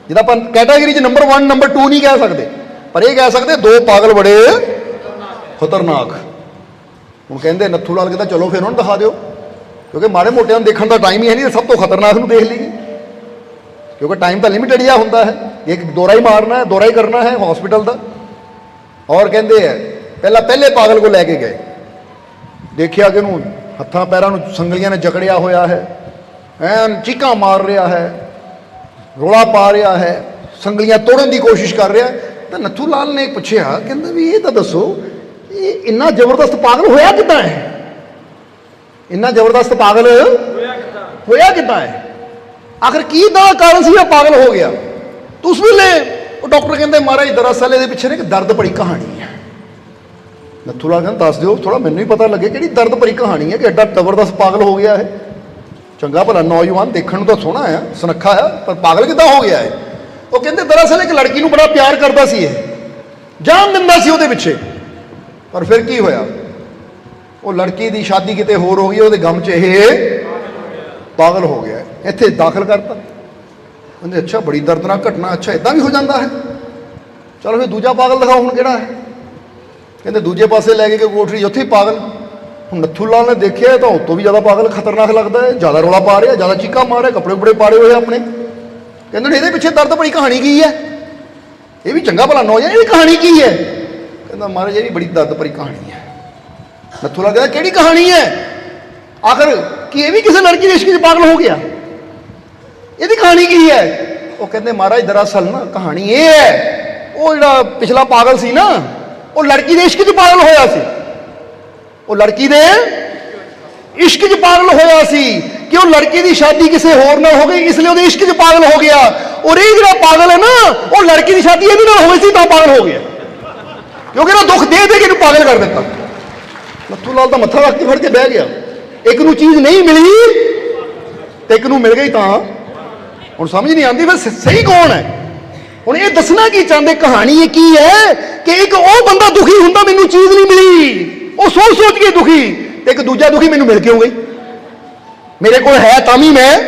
ਜਿਹਦਾ ਆਪਾਂ ਕੈਟਾਗਰੀ 'ਚ ਨੰਬਰ 1 ਨੰਬਰ 2 ਨਹੀਂ ਕਹਿ ਸਕਦੇ, ਪਰ ਇਹ ਕਹਿ ਸਕਦੇ ਦੋ ਪਾਗਲ ਬੜੇ ਖਤਰਨਾਕ। ਹੁਣ ਕਹਿੰਦੇ ਨੱਥੂ ਲਾਲ ਕਹਿੰਦਾ ਚਲੋ ਫਿਰ ਉਹਨੂੰ ਦਿਖਾ ਦਿਓ। ਕਿਉਂਕਿ ਮਾੜੇ ਮੋਟਿਆਂ ਨੂੰ ਦੇਖਣ ਦਾ ਟਾਈਮ ਹੀ ਹੈ ਨਹੀਂ ਸਭ ਤੋਂ ਖਤਰਨਾਕ ਨੂੰ ਦੇਖ ਲਈਏ। ਕਿਉਂਕਿ ਟਾਈਮ ਤਾਂ ਲਿਮਿਟਡ ਜਿਹਾ ਹੁੰਦਾ ਹੈ। ਇੱਕ ਦੌਰਾ ਹੀ ਮਾਰਨਾ ਹੈ, ਦੌਰਾ ਹੀ ਕਰਨਾ ਹੈ ਹਸਪੀਟਲ ਦਾ। ਔਰ ਕਹਿੰਦੇ ਆ, ਪਹਿਲਾਂ ਪਹਿਲੇ ਪਾਗਲ ਕੋ ਲੈ ਕੇ ਗਏ। ਦੇਖਿਆ ਕਿ ਉਹਨੂੰ ਹੱਥਾਂ ਪੈਰਾਂ ਨੂੰ ਸੰਗਲੀਆਂ ਨੇ ਜਕੜਿਆ ਹੋਇਆ ਹੈ। ਐਨ ਚੀਕਾਂ ਮਾਰ ਰਿਹਾ ਹੈ, ਰੋਲਾ ਪਾ ਰਿਹਾ ਹੈ, ਸੰਗਲੀਆਂ ਤੋੜਨ ਦੀ ਕੋਸ਼ਿਸ਼ ਕਰ ਰਿਹਾ ਤਾਂ ਨੱਥੂ ਲਾਲ ਨੇ ਪੁੱਛਿਆ, ਕਹਿੰਦਾ ਵੀ ਇਹ ਤਾਂ ਦੱਸੋ ਇਹ ਇੰਨਾ ਜ਼ਬਰਦਸਤ ਪਾਗਲ ਹੋਇਆ ਕਿੱਦਾਂ ਹੈ? ਇੰਨਾ ਜ਼ਬਰਦਸਤ ਪਾਗਲ ਹੋਇਆ ਕਿੱਦਾਂ ਹੈ? ਆਖਰ ਕੀ ਦਾ ਕਾਰਨ ਸੀ ਇਹ ਪਾਗਲ ਹੋ ਗਿਆ? ਤਾਂ ਉਸ ਵੇਲੇ ਉਹ ਡਾਕਟਰ ਕਹਿੰਦੇ, ਮਹਾਰਾਜ, ਦਰਅਸਲ ਇਹਦੇ ਪਿੱਛੇ ਨਾ ਇੱਕ ਦਰਦ ਭਰੀ ਕਹਾਣੀ ਹੈ। ਨੱਥੂ ਲਾਲ ਕਹਿੰਦਾ, ਦੱਸ ਦਿਓ ਥੋੜਾ ਮੈਨੂੰ ਹੀ ਪਤਾ ਲੱਗੇ ਕਿਹੜੀ ਦਰਦ ਭਰੀ ਕਹਾਣੀ ਹੈ ਕਿ ਐਡਾ ਜ਼ਬਰਦਸਤ ਪਾਗਲ ਹੋ ਗਿਆ ਹੈ ਚੰਗਾ ਭਲਾ ਨੌਜਵਾਨ ਦੇਖਣ ਨੂੰ ਤਾਂ ਸੋਹਣਾ ਹੈ, ਸੁਨੱਖਾ ਹੈ, ਪਰ ਪਾਗਲ ਕਿੱਦਾਂ ਹੋ ਗਿਆ ਹੈ ਉਹ ਕਹਿੰਦੇ, ਦਰਅਸਲ ਇੱਕ ਲੜਕੀ ਨੂੰ ਬੜਾ ਪਿਆਰ ਕਰਦਾ ਸੀ ਇਹ। ਜਾਨ ਦਿੰਦਾ ਸੀ ਉਹਦੇ ਪਿੱਛੇ। ਪਰ ਫਿਰ ਕੀ ਹੋਇਆ? ਉਹ ਲੜਕੀ ਦੀ ਸ਼ਾਦੀ ਕਿਤੇ ਹੋਰ ਹੋ ਗਈ, ਉਹਦੇ ਗਮ 'ਚ ਇਹ ਪਾਗਲ ਹੋ ਗਿਆ। ਇੱਥੇ ਦਾਖਲ ਕਰਤਾ। ਕਹਿੰਦੇ ਅੱਛਾ, ਬੜੀ ਦਰਦਨਾਕ ਘਟਨਾ, ਅੱਛਾ ਇਦਾਂ ਵੀ ਹੋ ਜਾਂਦਾ ਹੈ। ਚਲੋ ਫਿਰ ਦੂਜਾ ਪਾਗਲ ਦਿਖਾਓ ਹੁਣ ਕਿਹੜਾ ਹੈ। ਕਹਿੰਦੇ ਦੂਜੇ ਪਾਸੇ ਲੈ ਕੇ ਗਏ ਕੋਠਰੀ ਉੱਥੇ ਹੀ ਪਾਗਲ। ਹੁਣ ਨੱਥੂ ਲਾਲ ਨੇ ਦੇਖਿਆ, ਤਾਂ ਉਹ ਵੀ ਜ਼ਿਆਦਾ ਪਾਗਲ, ਖਤਰਨਾਕ ਲੱਗਦਾ ਹੈ। ਜ਼ਿਆਦਾ ਰੌਲਾ ਪਾ ਰਿਹਾ, ਜ਼ਿਆਦਾ ਚੀਕਾਂ ਮਾਰ ਰਿਹਾ, ਕੱਪੜੇ ਕੁਪੜੇ ਪਾੜੇ ਹੋਏ ਆਪਣੇ। ਕਹਿੰਦੇ ਨੇ, ਇਹਦੇ ਪਿੱਛੇ ਦਰਦ ਭਰੀ ਕਹਾਣੀ ਕੀ ਹੈ? ਇਹ ਵੀ ਚੰਗਾ ਭਲਾ ਨੌਜਵਾਨ ਇਹਦੀ ਕਹਾਣੀ ਕੀ ਹੈ? ਕਹਿੰਦਾ, ਮਹਾਰਾਜ, ਇਹ ਵੀ ਬੜੀ ਦਰਦ ਭਰੀ ਕਹਾਣੀ ਹੈ। ਮੈਥੋਂ ਲੱਗਦਾ ਕਿਹੜੀ ਕਹਾਣੀ ਹੈ? ਆਖਰ ਕੀ ਇਹ ਵੀ ਕਿਸੇ ਲੜਕੀ ਦੇ ਇਸ਼ਕ 'ਚ ਪਾਗਲ ਹੋ ਗਿਆ? ਇਹਦੀ ਕਹਾਣੀ ਕੀ ਹੈ? ਉਹ ਕਹਿੰਦੇ, ਮਹਾਰਾਜ, ਦਰਅਸਲ ਨਾ ਕਹਾਣੀ ਇਹ ਹੈ, ਉਹ ਜਿਹੜਾ ਪਿਛਲਾ ਪਾਗਲ ਸੀ ਨਾ, ਉਹ ਲੜਕੀ ਦੇ ਇਸ਼ਕ 'ਚ ਪਾਗਲ ਹੋਇਆ ਸੀ। ਉਹ ਲੜਕੀ ਦੇ ਇਸ਼ਕ 'ਚ ਪਾਗਲ ਹੋਇਆ ਸੀ ਕਿ ਉਹ ਲੜਕੀ ਦੀ ਸ਼ਾਦੀ ਕਿਸੇ ਹੋਰ ਨਾਲ ਹੋ ਗਈ, ਇਸ ਲਈ ਉਹਦੇ ਇਸ਼ਕ 'ਚ ਪਾਗਲ ਹੋ ਗਿਆ। ਔਰ ਇਹ ਜਿਹੜਾ ਪਾਗਲ ਹੈ ਨਾ, ਉਹ ਲੜਕੀ ਦੀ ਸ਼ਾਦੀ ਇਹਦੇ ਨਾਲ ਹੋਈ ਸੀ, ਤਾਂ ਪਾਗਲ ਹੋ ਗਿਆ। ਕਿਉਂਕਿ ਨਾ ਦੁੱਖ ਦੇ ਦੇ ਕੇ ਇਹਨੂੰ ਪਾਗਲ ਕਰ ਦਿੱਤਾ। ਨੱਥੂ ਲਾਲ ਤਾਂ ਮੱਥਾ ਰੱਖ ਕੇ ਫੜ ਕੇ ਬਹਿ ਗਿਆ। ਇੱਕ ਨੂੰ ਚੀਜ਼ ਨਹੀਂ ਮਿਲੀ ਤੇ ਇੱਕ ਨੂੰ ਮਿਲ ਗਈ ਤਾਂ। ਹੁਣ ਸਮਝ ਨਹੀਂ ਆਉਂਦੀ ਫਿਰ ਸਹੀ ਕੌਣ ਹੈ? ਹੁਣ ਇਹ ਦੱਸਣਾ ਕੀ ਚਾਹੁੰਦੇ? ਕਹਾਣੀ ਇਹ ਕੀ ਹੈ ਕਿ ਇੱਕ ਉਹ ਬੰਦਾ ਦੁਖੀ ਹੁੰਦਾ ਮੈਨੂੰ ਚੀਜ਼ ਨਹੀਂ ਮਿਲੀ। ਉਹ ਸੋਚ ਸੋਚ ਕੇ ਦੁਖੀ। ਤੇ ਇੱਕ ਦੂਜਾ ਦੁਖੀ ਮੈਨੂੰ ਮਿਲ ਕੇ ਹੋ ਗਈ? ਮੇਰੇ ਕੋਲ ਹੈ ਤਾਂ ਵੀ ਮੈਂ।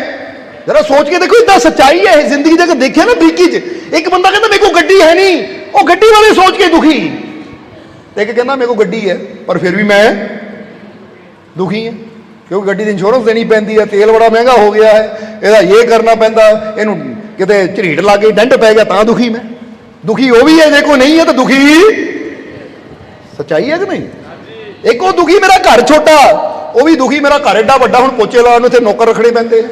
ਜਰਾ ਸੋਚ ਕੇ ਦੇਖੋ ਇਦਾਂ ਸੱਚਾਈ ਹੈ। ਇਹ ਜ਼ਿੰਦਗੀ ਦੇ ਕਿ ਦੇਖਿਆ ਨਾ ਬਰੀਕੀ 'ਚ, ਇੱਕ ਬੰਦਾ ਕਹਿੰਦਾ, ਮੇਰੇ ਕੋਲ ਗੱਡੀ ਹੈ ਨਹੀਂ। ਉਹ ਗੱਡੀ ਵਾਲੇ ਸੋਚ ਕੇ ਦੁਖੀ। ਤੇ ਇੱਕ ਕਹਿੰਦਾ ਮੇਰੇ ਕੋਲ ਗੱਡੀ ਹੈ, ਪਰ ਫਿਰ ਵੀ ਮੈਂ ਦੁਖੀ ਹਾਂ। ਕਿਉਂਕਿ ਗੱਡੀ ਦੀ ਇੰਸ਼ੋਰੈਂਸ ਦੇਣੀ ਪੈਂਦੀ ਹੈ, ਤੇਲ ਬੜਾ ਮਹਿੰਗਾ ਹੋ ਗਿਆ ਹੈ, ਇਹਦਾ ਇਹ ਕਰਨਾ ਪੈਂਦਾ, ਇਹਨੂੰ ਕਿਤੇ ਝਰੀਟ ਲਾ ਕੇ ਡੰਡ ਪੈ ਗਿਆ, ਤਾਂ ਦੁਖੀ ਮੈਂ। ਦੁਖੀ ਉਹ ਵੀ ਹੈ, ਜੇ ਕੋਈ ਨਹੀਂ ਹੈ ਤਾਂ ਦੁਖੀ ਸੱਚਾਈ ਹੈ ਕਿ ਨਹੀਂ? ਇੱਕ ਉਹ ਦੁਖੀ ਮੇਰਾ ਘਰ ਛੋਟਾ, ਉਹ ਵੀ ਦੁਖੀ ਮੇਰਾ ਘਰ ਐਡਾ ਵੱਡਾ, ਹੁਣ ਪੋਚੇ ਲਾਉਣ ਨੂੰ ਇੱਥੇ ਨੌਕਰ ਰੱਖਣੇ ਪੈਂਦੇ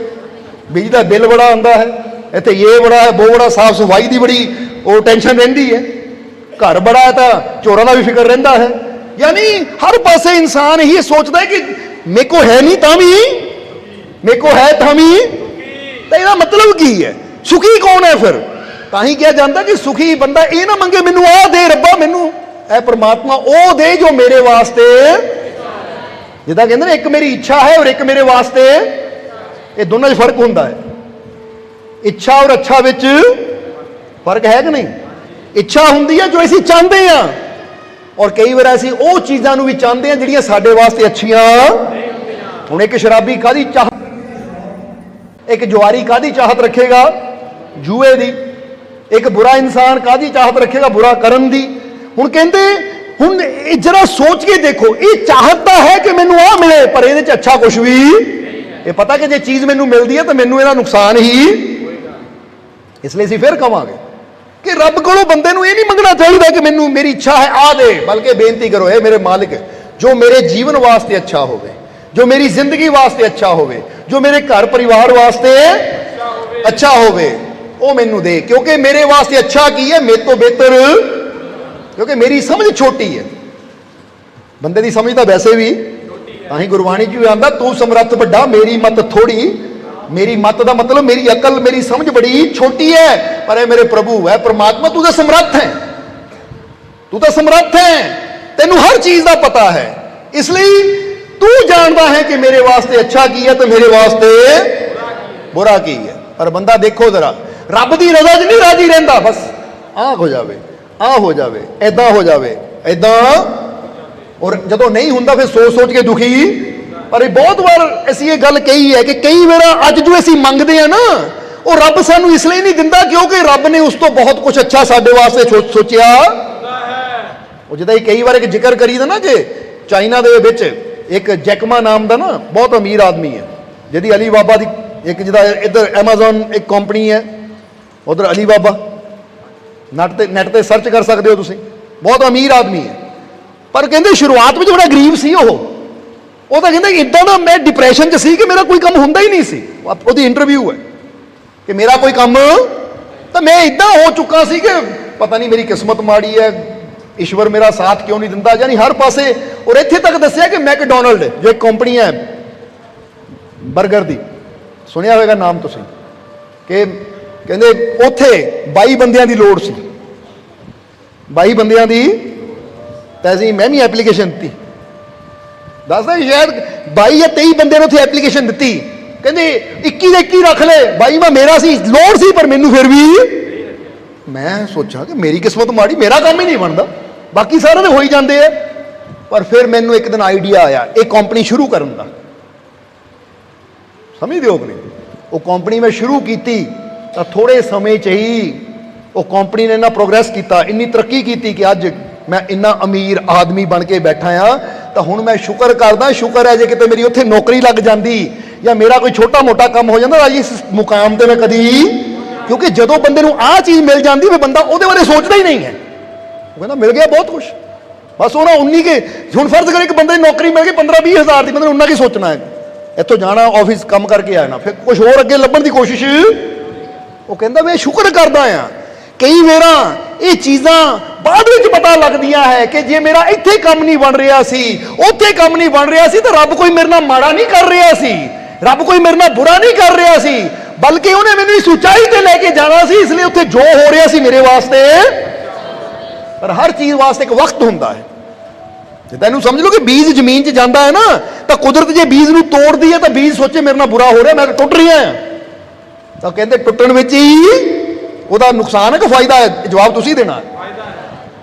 ਬਿਜਲੀ ਦਾ ਬਿੱਲ ਬੜਾ ਆਉਂਦਾ ਹੈ, ਇੱਥੇ ਇਹ ਬੜਾ ਹੈ, ਉਹ ਬੜਾ ਸਾਫ਼ ਸਫ਼ਾਈ ਦੀ ਬੜੀ ਉਹ ਟੈਨਸ਼ਨ ਰਹਿੰਦੀ ਹੈ। ਘਰ ਬੜਾ ਹੈ ਤਾਂ ਚੋਰਾਂ ਦਾ ਵੀ ਫਿਕਰ ਰਹਿੰਦਾ ਹੈ। ਯਾਨੀ ਹਰ ਪਾਸੇ ਇਨਸਾਨ ਇਹੀ ਸੋਚਦਾ ਹੈ ਕਿ ਮੇਰੇ ਕੋ ਹੈ ਨਹੀਂ ਤਾਂ ਵੀ, ਮੇਰੇ ਕੋ ਹੈ ਤਾਂ ਵੀ। ਤਾਂ ਇਹਦਾ ਮਤਲਬ ਕੀ ਹੈ? ਸੁਖੀ ਕੌਣ ਹੈ ਫਿਰ? ਤਾਂ ਹੀ ਕਿਹਾ ਜਾਂਦਾ ਕਿ ਸੁਖੀ ਬੰਦਾ ਇਹ ਨਾ ਮੰਗੇ, ਮੈਨੂੰ ਆਹ ਦੇ ਰੱਬਾ, ਮੈਨੂੰ ਇਹ ਪ੍ਰਮਾਤਮਾ ਉਹ ਦੇ ਜੋ ਮੇਰੇ ਵਾਸਤੇ। ਜਿੱਦਾਂ ਕਹਿੰਦੇ ਨੇ, ਇੱਕ ਮੇਰੀ ਇੱਛਾ ਹੈ ਔਰ ਇੱਕ ਮੇਰੇ ਵਾਸਤੇ। ਇਹ ਦੋਨਾਂ 'ਚ ਫ਼ਰਕ ਹੁੰਦਾ ਹੈ। ਇੱਛਾ ਔਰ ਅੱਛਾ ਵਿੱਚ ਫ਼ਰਕ ਹੈ ਕਿ ਨਹੀਂ? ਇੱਛਾ ਹੁੰਦੀ ਹੈ ਜੋ ਅਸੀਂ ਚਾਹੁੰਦੇ ਆ ਔਰ ਕਈ ਵਾਰ ਅਸੀਂ ਉਹ ਚੀਜ਼ਾਂ ਨੂੰ ਵੀ ਚਾਹੁੰਦੇ ਆ ਜਿਹੜੀਆਂ ਸਾਡੇ ਵਾਸਤੇ ਅੱਛੀਆਂ। ਹੁਣ ਇੱਕ ਸ਼ਰਾਬੀ ਕਾਦੀ ਚਾਹਤ ਇੱਕ ਜੁਆਰੀ ਕਾਦੀ ਚਾਹਤ ਰੱਖੇਗਾ? ਜੂਏ ਦੀ। ਇੱਕ ਬੁਰਾ ਇਨਸਾਨ ਕਾਦੀ ਚਾਹਤ ਰੱਖੇਗਾ? ਬੁਰਾ ਕਰਨ ਦੀ। ਹੁਣ ਕਹਿੰਦੇ, ਹੁਣ ਇਹ ਜਰਾ ਸੋਚ ਕੇ ਦੇਖੋ, ਇਹ ਚਾਹਤ ਤਾਂ ਹੈ ਕਿ ਮੈਨੂੰ ਆ ਮਿਲੇ, ਪਰ ਇਹਦੇ ਚ ਅੱਛਾ ਕੁਝ ਵੀ ਇਹ ਪਤਾ ਕਿ ਜੇ ਚੀਜ਼ ਮੈਨੂੰ ਮਿਲਦੀ ਹੈ ਤਾਂ ਮੈਨੂੰ ਇਹਦਾ ਨੁਕਸਾਨ ਹੀ। ਇਸ ਲਈ ਅਸੀਂ ਫਿਰ ਕਵਾਂਗੇ। ਕਿ ਰੱਬ ਕੋਲੋਂ ਬੰਦੇ ਨੂੰ ਇਹ ਨਹੀਂ ਮੰਗਣਾ ਚਾਹੀਦਾ ਕਿ ਮੈਨੂੰ ਮੇਰੀ ਇੱਛਾ ਹੈ, ਆ ਦੇ, ਬਲਕਿ ਬੇਨਤੀ ਕਰੋ, ਇਹ ਮੇਰੇ ਮਾਲਿਕ, ਜੋ ਮੇਰੇ ਜੀਵਨ ਵਾਸਤੇ ਅੱਛਾ ਹੋਵੇ, ਜੋ ਮੇਰੀ ਜ਼ਿੰਦਗੀ ਵਾਸਤੇ ਅੱਛਾ ਹੋਵੇ, ਜੋ ਮੇਰੇ ਘਰ ਪਰਿਵਾਰ ਵਾਸਤੇ ਅੱਛਾ ਹੋਵੇ, ਉਹ ਮੈਨੂੰ ਦੇ, ਕਿਉਂਕਿ ਮੇਰੇ ਵਾਸਤੇ ਅੱਛਾ ਕੀ ਹੈ? ਮੇਰੇ ਤੋਂ ਬਿਹਤਰ, ਕਿਉਂਕਿ ਮੇਰੀ ਸਮਝ ਛੋਟੀ ਹੈ। ਬੰਦੇ ਦੀ ਸਮਝ ਤਾਂ ਵੈਸੇ ਵੀ, ਤਾਂ ਹੀ ਗੁਰਬਾਣੀ 'ਚ ਵੀ ਆਂਦਾ ਤੂੰ ਸਮਰੱਥ ਵੱਡਾ, ਮੇਰੀ ਮਤ ਥੋੜੀ ਮੇਰੀ ਮਤ ਦਾ ਮਤਲਬ ਮੇਰੀ ਅਕਲ, ਮੇਰੀ ਸਮਝ ਬੜੀ ਛੋਟੀ ਹੈ। ਪਰ ਇਹ ਮੇਰੇ ਪ੍ਰਭੂ ਹੈ, ਪ੍ਰਮਾਤਮਾ ਤੂੰ ਤਾਂ ਸਮਰੱਥ ਹੈ। ਤੂੰ ਤਾਂ ਸਮਰੱਥ ਹੈ। ਤੈਨੂੰ ਹਰ ਚੀਜ਼ ਦਾ ਪਤਾ ਹੈ। ਇਸ ਲਈ ਤੂੰ ਜਾਣਦਾ ਹੈ ਕਿ ਮੇਰੇ ਵਾਸਤੇ ਅੱਛਾ ਕੀ ਹੈ ਤੇ ਮੇਰੇ ਵਾਸਤੇ ਬੁਰਾ ਕੀ ਹੈ। ਪਰ ਬੰਦਾ ਦੇਖੋ ਜ਼ਰਾ, ਰੱਬ ਦੀ ਰਜ਼ਾ 'ਚ ਨਹੀਂ ਰਾਜੀ ਰਹਿੰਦਾ, ਬਸ ਆਹ ਹੋ ਜਾਵੇ, ਆਹ ਹੋ ਜਾਵੇ ਐਦਾਂ ਹੋ ਜਾਵੇ ਐਦਾਂ ਔਰ ਜਦੋਂ ਨਹੀਂ ਹੁੰਦਾ ਫਿਰ ਸੋਚ ਸੋਚ ਕੇ ਦੁਖੀ ਪਰ ਇਹ ਬਹੁਤ ਵਾਰ ਅਸੀਂ ਇਹ ਗੱਲ ਕਹੀ ਹੈ ਕਿ ਕਈ ਵਾਰ ਅੱਜ ਜੋ ਅਸੀਂ ਮੰਗਦੇ ਆ ਨਾ, ਉਹ ਰੱਬ ਸਾਨੂੰ ਇਸ ਲਈ ਨਹੀਂ ਦਿੰਦਾ ਕਿਉਂਕਿ ਰੱਬ ਨੇ ਉਸ ਤੋਂ ਬਹੁਤ ਕੁਝ ਅੱਛਾ ਸਾਡੇ ਵਾਸਤੇ ਸੋਚ- ਸੋਚਿਆ। ਉਹ ਜਿੱਦਾਂ ਹੀ ਕਈ ਵਾਰ ਇੱਕ ਜ਼ਿਕਰ ਕਰੀਦਾ ਨਾ ਕਿ ਚਾਈਨਾ ਦੇ ਵਿੱਚ, ਇੱਕ ਜੈਕਮਾ ਨਾਮ ਦਾ ਨਾ, ਬਹੁਤ ਅਮੀਰ ਆਦਮੀ ਹੈ। ਜਿਹਦੀ ਅਲੀ ਬਾਬਾ ਦੀ ਇੱਕ ਜਿਹਦਾ ਇੱਧਰ Amazon ਇੱਕ ਕੰਪਨੀ ਹੈ। ਉਧਰ ਅਲੀ ਬਾਬਾ। ਨੈਟ ਤੇ ਨੈਟ ਤੇ ਸਰਚ ਕਰ ਸਕਦੇ ਹੋ ਤੁਸੀਂ। ਬਹੁਤ ਅਮੀਰ ਆਦਮੀ ਹੈ। ਪਰ ਕਹਿੰਦੇ ਸ਼ੁਰੂਆਤ ਵਿੱਚ ਬੜਾ ਗਰੀਬ ਸੀ ਉਹ। ਉਹ ਤਾਂ ਕਹਿੰਦਾ ਇਦਾਂ ਦਾ ਮੈਂ ਡਿਪਰੈਸ਼ਨ 'ਚ ਸੀ ਕਿ ਮੇਰਾ ਕੋਈ ਕੰਮ ਹੁੰਦਾ ਹੀ ਨਹੀਂ ਸੀ। ਉਹਦੀ ਇੰਟਰਵਿਊ ਹੈ ਕਿ ਮੇਰਾ ਕੋਈ ਕੰਮ ਤਾਂ ਮੈਂ ਇਦਾਂ ਹੋ ਚੁੱਕਾ ਸੀ ਕਿ ਪਤਾ ਨਹੀਂ ਮੇਰੀ ਕਿਸਮਤ ਮਾੜੀ ਹੈ, ਈਸ਼ਵਰ ਮੇਰਾ ਸਾਥ ਕਿਉਂ ਨਹੀਂ ਦਿੰਦਾ ਯਾਨੀ ਹਰ ਪਾਸੇ ਔਰ ਇੱਥੇ ਤੱਕ ਦੱਸਿਆ ਕਿ ਮੈਕਡੋਨਲਡ ਜੋ ਇੱਕ ਕੰਪਨੀ ਹੈ 버ਗਰ ਦੀ। ਸੁਣਿਆ ਹੋਵੇਗਾ ਨਾਮ ਤੁਸੀਂ ਕਿ ਕਹਿੰਦੇ ਉੱਥੇ 22 ਬੰਦਿਆਂ ਦੀ ਲੋੜ ਸੀ। 22 ਬੰਦਿਆਂ ਦੀ ਤਾਂ ਅਸੀਂ ਮੈਂ ਵੀ ਐਪਲੀਕੇਸ਼ਨ ਦਿੱਤੀ। ਦੱਸਦਾ ਸ਼ਾਇਦ 22 ਜਾਂ 23 ਬੰਦਿਆਂ ਨੂੰ ਉੱਥੇ ਐਪਲੀਕੇਸ਼ਨ ਦਿੱਤੀ। ਕਹਿੰਦੇ 21 ਦੇ 21 ਰੱਖ ਲੈ। 22 ਮੈਂ ਮੇਰਾ ਸੀ, ਲੋੜ ਸੀ, ਪਰ ਮੈਨੂੰ ਫਿਰ ਵੀ ਮੈਂ ਸੋਚਾਂ ਕਿ ਮੇਰੀ ਕਿਸਮਤ ਮਾੜੀ, ਮੇਰਾ ਕੰਮ ਹੀ ਨਹੀਂ ਬਣਦਾ। ਬਾਕੀ ਸਾਰਿਆਂ ਦੇ ਹੋਈ ਜਾਂਦੇ ਆ। ਪਰ ਫਿਰ ਮੈਨੂੰ ਇੱਕ ਦਿਨ ਆਈਡੀਆ ਆਇਆ, ਇਹ ਕੰਪਨੀ ਸ਼ੁਰੂ ਕਰਨ ਦਾ। ਸਮਝਦੇ ਹੋ ਕਿ ਉਹ ਕੰਪਨੀ ਮੈਂ ਸ਼ੁਰੂ ਕੀਤੀ, ਤਾਂ ਥੋੜੇ ਸਮੇਂ 'ਚ ਹੀ ਉਹ ਕੰਪਨੀ ਨੇ ਇੰਨਾ ਪ੍ਰੋਗਰੈਸ ਕੀਤਾ, ਇੰਨੀ ਤਰੱਕੀ ਕੀਤੀ ਕਿ ਅੱਜ ਮੈਂ ਇੰਨਾ ਅਮੀਰ ਆਦਮੀ ਬਣ ਕੇ ਬੈਠਾ ਆ ਤਾਂ ਹੁਣ ਮੈਂ ਸ਼ੁਕਰ ਕਰਦਾ, ਸ਼ੁਕਰ ਹੈ ਜੇ ਕਿਤੇ ਮੇਰੀ ਉੱਥੇ ਨੌਕਰੀ ਲੱਗ ਜਾਂਦੀ ਜਾਂ ਮੇਰਾ ਕੋਈ ਛੋਟਾ ਮੋਟਾ ਕੰਮ ਹੋ ਜਾਂਦਾ ਅੱਜ ਇਸ ਮੁਕਾਮ ਤੇ ਮੈਂ ਕਦੀ ਕਿਉਂਕਿ ਜਦੋਂ ਬੰਦੇ ਨੂੰ ਆਹ ਚੀਜ਼ ਮਿਲ ਜਾਂਦੀ ਫਿਰ ਬੰਦਾ ਉਹਦੇ ਬਾਰੇ ਸੋਚਦਾ ਹੀ ਨਹੀਂ ਹੈ। ਉਹ ਕਹਿੰਦਾ, ਮਿਲ ਗਿਆ ਬਹੁਤ ਕੁਝ ਬਸ ਉਹਨਾਂ ਉਨੀ ਕੇ, ਹੁਣ ਫਰਜ਼ ਕਰੇ ਇੱਕ ਬੰਦੇ ਦੀ ਨੌਕਰੀ ਮਿਲ ਗਈ 15 20 ਹਜ਼ਾਰ ਦੀ, ਬੰਦੇ ਨੂੰ ਉਨਾ ਕੀ ਸੋਚਣਾ ਹੈ? ਇੱਥੋਂ ਜਾਣਾ ਆਫਿਸ ਕੰਮ ਕਰਕੇ ਆਣਾ, ਫਿਰ ਕੁਝ ਹੋਰ ਅੱਗੇ ਲੱਭਣ ਦੀ ਕੋਸ਼ਿਸ਼। ਉਹ ਕਹਿੰਦਾ, ਮੈਂ ਸ਼ੁਕਰ ਕਰਦਾ ਆ ਕਈ ਵੇਰਾਂ ਇਹ ਚੀਜ਼ਾਂ ਬਾਅਦ ਵਿੱਚ ਪਤਾ ਲੱਗਦੀਆਂ ਹੈ ਕਿ ਜੇ ਮੇਰਾ ਇੱਥੇ ਕੰਮ ਨਹੀਂ ਬਣ ਰਿਹਾ ਸੀ, ਉੱਥੇ ਕੰਮ ਨਹੀਂ ਬਣ ਰਿਹਾ ਸੀ, ਤਾਂ ਰੱਬ ਕੋਈ ਮੇਰੇ ਨਾਲ ਮਾੜਾ ਨਹੀਂ ਕਰ ਰਿਹਾ ਸੀ। ਰੱਬ ਕੋਈ ਮੇਰੇ ਨਾਲ ਬੁਰਾ ਨਹੀਂ ਕਰ ਰਿਹਾ ਸੀ। ਬਲਕਿ ਉਹਨੇ ਮੈਨੂੰ ਇਸ ਉਚਾਈ ਤੇ ਲੈ ਕੇ ਜਾਣਾ ਸੀ, ਇਸ ਲਈ ਉੱਥੇ ਜੋ ਹੋ ਰਿਹਾ ਸੀ ਮੇਰੇ ਵਾਸਤੇ। ਪਰ ਹਰ ਚੀਜ਼ ਵਾਸਤੇ ਇੱਕ ਵਕਤ ਹੁੰਦਾ ਹੈ। ਜੇ ਤੈਨੂੰ ਸਮਝ ਲਓ ਕਿ ਬੀਜ ਜ਼ਮੀਨ 'ਚ ਜਾਂਦਾ ਹੈ ਨਾ, ਤਾਂ ਕੁਦਰਤ ਜੇ ਬੀਜ ਨੂੰ ਤੋੜਦੀ ਹੈ, ਤਾਂ ਬੀਜ ਸੋਚੇ ਮੇਰੇ ਨਾਲ ਬੁਰਾ ਹੋ ਰਿਹਾ, ਮੈਂ ਤਾਂ ਟੁੱਟ ਰਿਹਾ ਤਾਂ ਕਹਿੰਦੇ ਟੁੱਟਣ ਵਿੱਚ ਹੀ ਉਹਦਾ ਨੁਕਸਾਨ ਹੈ ਕਿ ਫਾਇਦਾ ਹੈ? ਜਵਾਬ ਤੁਸੀਂ ਦੇਣਾ। ਹੈ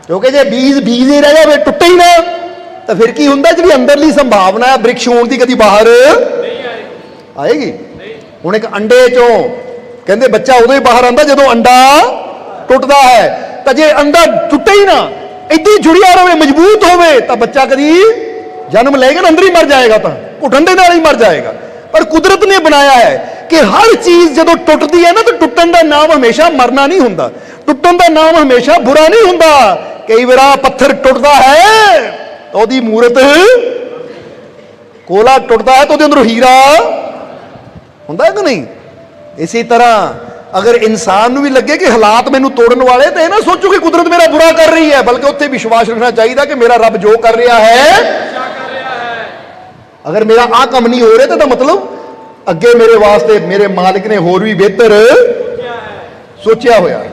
ਕਿਉਂਕਿ ਜੇ ਬੀਜ ਬੀਜ ਹੀ ਰਹਿ ਜਾਵੇ, ਟੁੱਟੇ ਹੀ ਨਾ, ਤਾਂ ਫਿਰ ਕੀ ਹੁੰਦਾ? ਜਿਹੜੀ ਅੰਦਰਲੀ ਸੰਭਾਵਨਾ ਹੈ, ਬ੍ਰਿਕਸ਼ ਹੋਣ ਦੀ ਕਦੀ ਬਾਹਰ ਆਏਗੀ। ਹੁਣ ਇੱਕ ਅੰਡੇ ਚੋਂ ਕਹਿੰਦੇ ਬੱਚਾ ਉਦੋਂ ਹੀ ਬਾਹਰ ਆਉਂਦਾ, ਜਦੋਂ ਅੰਡਾ ਟੁੱਟਦਾ ਹੈ। ਤਾਂ ਜੇ ਅੰਡਾ ਟੁੱਟੇ ਹੀ ਨਾ ਇੱਦਾਂ ਜੁੜਿਆ ਰਹੇ ਮਜ਼ਬੂਤ ਹੋਵੇ, ਤਾਂ ਬੱਚਾ ਕਦੀ ਜਨਮ ਲਏਗਾ ਨਾ, ਅੰਦਰ ਹੀ ਮਰ ਜਾਏਗਾ ਤਾਂ। ਘੁੱਟਣ ਦੇ ਨਾਲ ਹੀ ਮਰ ਜਾਏਗਾ। ਪਰ ਕੁਦਰਤ ਨੇ ਬਣਾਇਆ ਹੈ ਕਿ ਹਰ ਚੀਜ਼ ਜਦੋਂ ਟੁੱਟਦੀ ਹੈ ਨਾ, ਤਾਂ ਟੁੱਟਣ ਦਾ ਨਾਮ ਹਮੇਸ਼ਾ ਮਰਨਾ ਨਹੀਂ ਹੁੰਦਾ। ਟੁੱਟਣ ਦਾ ਨਾਮ ਹਮੇਸ਼ਾ ਬੁਰਾ ਨਹੀਂ ਹੁੰਦਾ। ਕਈ ਵਾਰ ਪੱਥਰ ਟੁੱਟਦਾ ਹੈ, ਤਾਂ ਉਹਦੀ ਮੂਰਤ ਕੋਲਾ ਟੁੱਟਦਾ ਹੈ, ਤਾਂ ਉਹਦੇ ਅੰਦਰ ਹੀਰਾ ਹੁੰਦਾ ਹੈ ਕਿ ਨਹੀਂ? ਇਸੇ ਤਰ੍ਹਾਂ ਅਗਰ ਇਨਸਾਨ ਨੂੰ ਵੀ ਲੱਗੇ ਕਿ ਹਾਲਾਤ ਮੈਨੂੰ ਤੋੜਨ ਵਾਲੇ, ਤਾਂ ਇਹ ਨਾ ਸੋਚੋ ਕਿ ਕੁਦਰਤ ਮੇਰਾ ਬੁਰਾ ਕਰ ਰਹੀ ਹੈ, ਬਲਕਿ ਉੱਥੇ ਵਿਸ਼ਵਾਸ ਰੱਖਣਾ ਚਾਹੀਦਾ ਕਿ ਮੇਰਾ ਰੱਬ ਜੋ ਕਰ ਰਿਹਾ ਹੈ ਅਗਰ ਮੇਰਾ ਆਹ ਕੰਮ ਨਹੀਂ ਹੋ ਰਿਹਾ ਤਾਂ ਇਹਦਾ ਮਤਲਬ ਅੱਗੇ ਮੇਰੇ ਵਾਸਤੇ ਮੇਰੇ ਮਾਲਿਕ ਨੇ ਹੋਰ ਵੀ ਬਿਹਤਰ ਸੋਚਿਆ ਹੋਇਆ। ਹੈ